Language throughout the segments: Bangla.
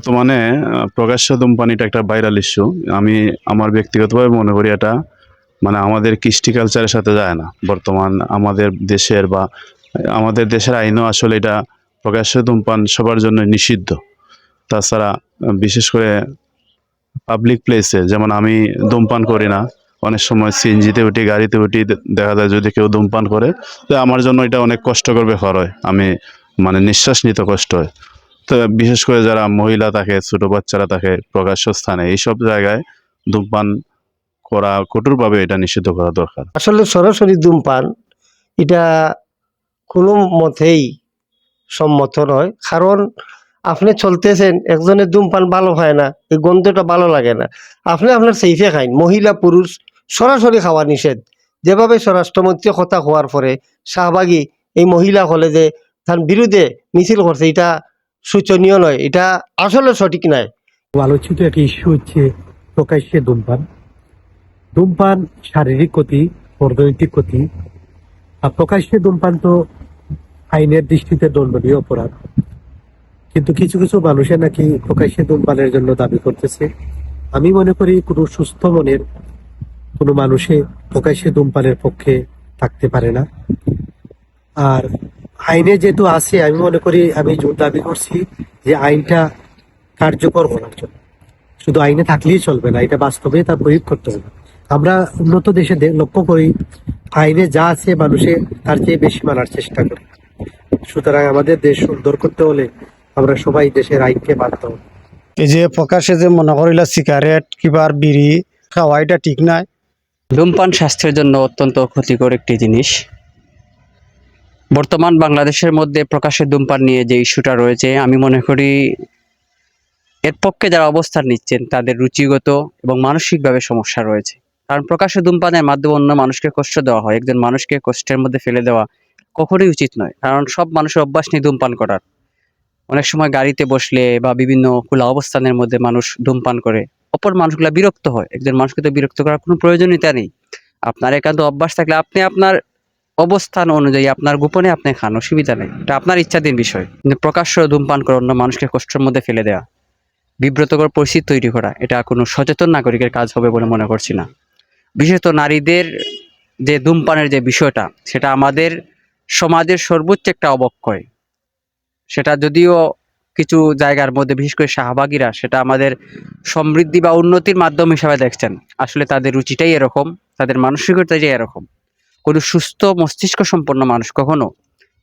বর্তমানে প্রকাশ্য ধূমপানিটা একটা ভাইরাল ইস্যু আমি আমার ব্যক্তিগতভাবে মনে করি এটা মানে আমাদের কৃষ্টি কালচারের সাথে যায় না। বর্তমান আমাদের দেশের বা, আমাদের দেশের আইনও আসলে এটা প্রকাশ্য ধূমপান সবার জন্য নিষিদ্ধ। তাছাড়া, বিশেষ করে পাবলিক প্লেসে যেমন আমি ধূমপান করি না, অনেক সময় সিএনজিতে উঠি, গাড়িতে উঠি দেখা যায় যদি কেউ ধূমপান করে, তো আমার জন্য এটা অনেক কষ্টকর ব্যাপার হয়। আমি মানে নিঃশ্বাস নিতে কষ্ট হয়। বিশেষ করে যারা মহিলা থাকে, ছোট বাচ্চারা থাকে, প্রকাশ্য স্থানে, এইসব জায়গায় ধূমপান করা কঠোরভাবে এটা নিষিদ্ধ করা দরকার। আসলে সরাসরি ধূমপান এটা কোনো মতেই সম্মত নয়। কারণ আপনি চলতেছেন, একজনের ধূমপান ভালো হয় না, এই গন্ধটা ভালো লাগে না। আপনি আপনার সেইফে খাইন, মহিলা, পুরুষ, সরাসরি খাওয়া নিষেধ। যেভাবে স্বরাষ্ট্রমন্ত্রী কথা হওয়ার পরে শাহবাগী এই মহিলা হলে যে তার বিরুদ্ধে মিছিল করছে, এটা শোচনীয় নয়, এটা আসলে সঠিক নয়। আলোচিত একটা ইস্যু হচ্ছে প্রকাশ্যে ধূমপান। ধূমপান শারীরিক ক্ষতি, অর্থনৈতিক ক্ষতি। আর প্রকাশ্যে ধূমপান তো আইনের দৃষ্টিতে দণ্ডনীয় অপরাধ। কিন্তু কিছু কিছু মানুষের নাকি প্রকাশ্যে ধূমপানের জন্য দাবি করতেছে। আমি মনে করি কোনো সুস্থ মনের কোনো মানুষে প্রকাশ্যে ধূমপানের পক্ষে থাকতে পারে না। আর আইনে যেহেতু আছে আমি মনে করি আমি জোর দাবি করছি যে আইনটা কার্যকর করার জন্য। শুধু আইনে থাকলেই চলবে না এটা বাস্তবে তা প্রয়োগ করতে হবে। আমরা উন্নত দেশে লক্ষ্য করি আইনে যা আছে মানুষে তার চেয়ে বেশি মানার চেষ্টা করে। সুতরাং আমাদের দেশ সুন্দর করতে হলে আমরা সবাই দেশের আইনকে মানতে হবে এই যে প্রকাশে যে মনে করিলা সিগারেট কিবা বিড়ি খাওয়া এটা ঠিক নয় ধূমপান স্বাস্থ্যের জন্য অত্যন্ত ক্ষতিকর একটি জিনিস। বর্তমান বাংলাদেশের মধ্যে প্রকাশ্যে ধূমপান নিয়ে যে ইস্যুটা রয়েছে, আমি মনে করি এর পক্ষে যারা অবস্থান নিচ্ছেন, তাদের রুচিগত এবং মানসিকভাবে সমস্যা রয়েছে। কারণ প্রকাশ্যে ধূমপানের মাধ্যমে অন্য মানুষকে কষ্ট দেওয়া হয়, একজন মানুষকে কষ্টের মধ্যে ফেলে দেওয়া কখনোই উচিত নয়। কারণ সব মানুষের অভ্যাস নেই ধূমপান করার। অনেক সময় গাড়িতে বসলে বা বিভিন্ন খোলা অবস্থানের মধ্যে মানুষ ধূমপান করে, অপর মানুষগুলা বিরক্ত হয়। একজন মানুষকে তো বিরক্ত করার কোনো প্রয়োজনীয়তা নেই। আপনার একান্ত অভ্যাস থাকলে আপনি আপনার অবস্থান অনুযায়ী আপনার গোপনে আপনি খান, অসুবিধা নেই। এটা আপনার ইচ্ছাধীন বিষয়। প্রকাশ্য ধূমপান করে অন্য মানুষকে কষ্টের মধ্যে ফেলে দেওয়া বিব্রতকর পরিস্থিতি তৈরি করা, এটা কোনো সচেতন নাগরিকের কাজ হবে বলে মনে করছি না। বিশেষত নারীদের যে ধূমপানের যে বিষয়টা, সেটা আমাদের সমাজের সর্বোচ্চ একটা অবক্ষয়। সেটা যদিও কিছু জায়গার মধ্যে, বিশেষ করে শাহবাগীরা, সেটা আমাদের সমৃদ্ধি বা উন্নতির মাধ্যম হিসাবে দেখছেন। আসলে তাদের রুচিটাই এরকম, তাদের মানসিকতাই এরকম। কোনো সুস্থ মস্তিষ্ক সম্পন্ন মানুষ কখনো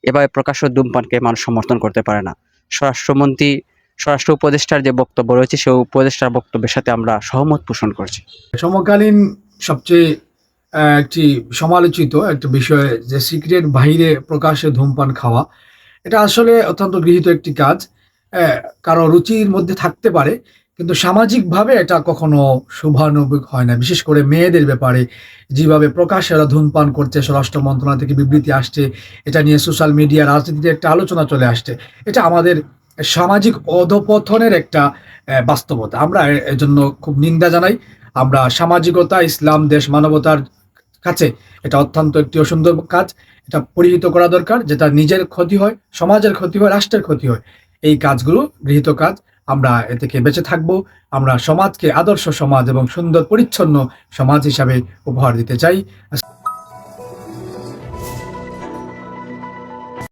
এভাবে প্রকাশ্য ধূমপানকে মানুষ সমর্থন করতে পারে না। স্বরাষ্ট্রমন্ত্রী, স্বরাষ্ট্র উপদেষ্টার যে বক্তব্য রয়েছে, সেই উপদেষ্টার বক্তব্যের সাথে আমরা সহমত পোষণ করছি। সমকালীন সবচেয়ে একটি সমালোচিত একটা বিষয় যে সিগারেট বাইরে প্রকাশ্যে ধূমপান খাওয়া, এটা আসলে অত্যন্ত গৃহীত একটি কাজ। কারও রুচির মধ্যে থাকতে পারে কিন্তু সামাজিকভাবে এটা কখনো শুভানুভূক হয় না। বিশেষ করে মেয়েদের ব্যাপারে যেভাবে প্রকাশ্যে এরা ধূমপান করছে, স্বরাষ্ট্র মন্ত্রণালয় থেকে বিবৃতি আসছে, এটা নিয়ে সোশ্যাল মিডিয়া, রাজনীতিতে একটা আলোচনা চলে আসছে। এটা আমাদের সামাজিক অধপতনের একটা বাস্তবতা। আমরা এ- এজন্য খুব নিন্দা জানাই। আমরা সামাজিকতা, ইসলাম, দেশ, মানবতার কাছে এটা অত্যন্ত একটি অসুন্দর কাজ। এটা পরিহিত করা দরকার, যেটা নিজের ক্ষতি হয়, সমাজের ক্ষতি হয়, রাষ্ট্রের ক্ষতি হয়। এই কাজগুলো গৃহীত কাজ। আমরা এ থেকে বেঁচে থাকব। আমরা সমাজকে আদর্শ সমাজ এবং সুন্দর, পরিচ্ছন্ন সমাজ হিসাবে উপহার দিতে চাই।